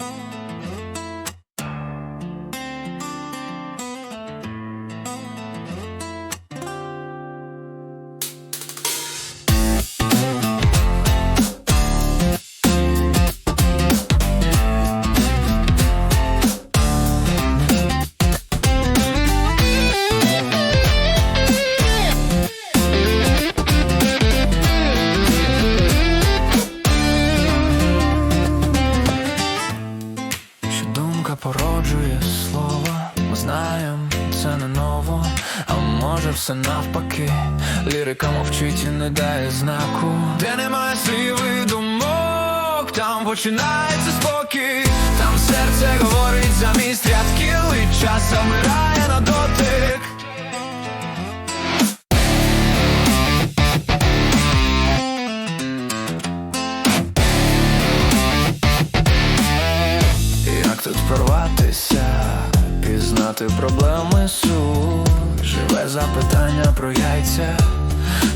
Що все навпаки, лірика мовчить і не дає знаку, де немає слів думок, там починається спокій, там серце говорить пізнати проблеми суть, живе запитання про яйця,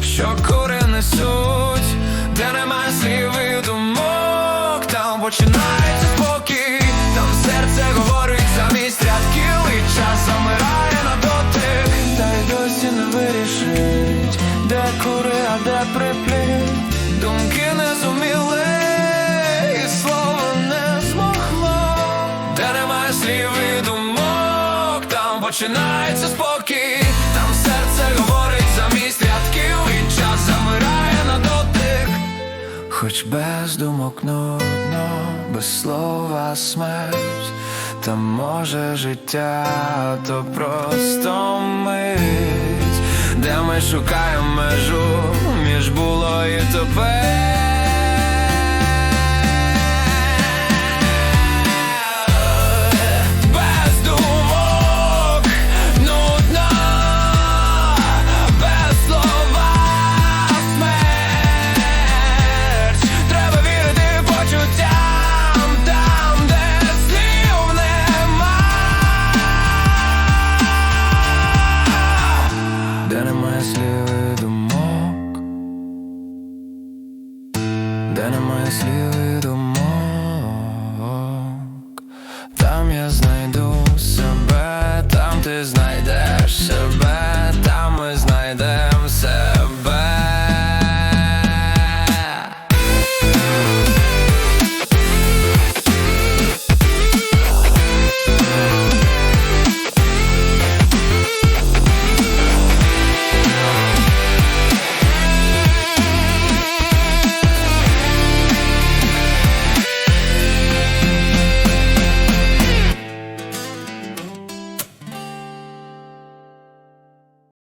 що кури несуть, де немає слів думок, там починається спокій, там серце говорить замість рядків, і час замирає на дотик, та й досі не вирішить, де кури, а де припліт, починається спокій, там серце говорить замість рядків, і час замирає на дотик. Хоч без думок нудно, без слова смерть, та може життя то просто мить, де ми шукаємо межу між було і тепер. де немає слів і думок, там я знайду себе, там ти знайдеш себе, там ми знайдемо себе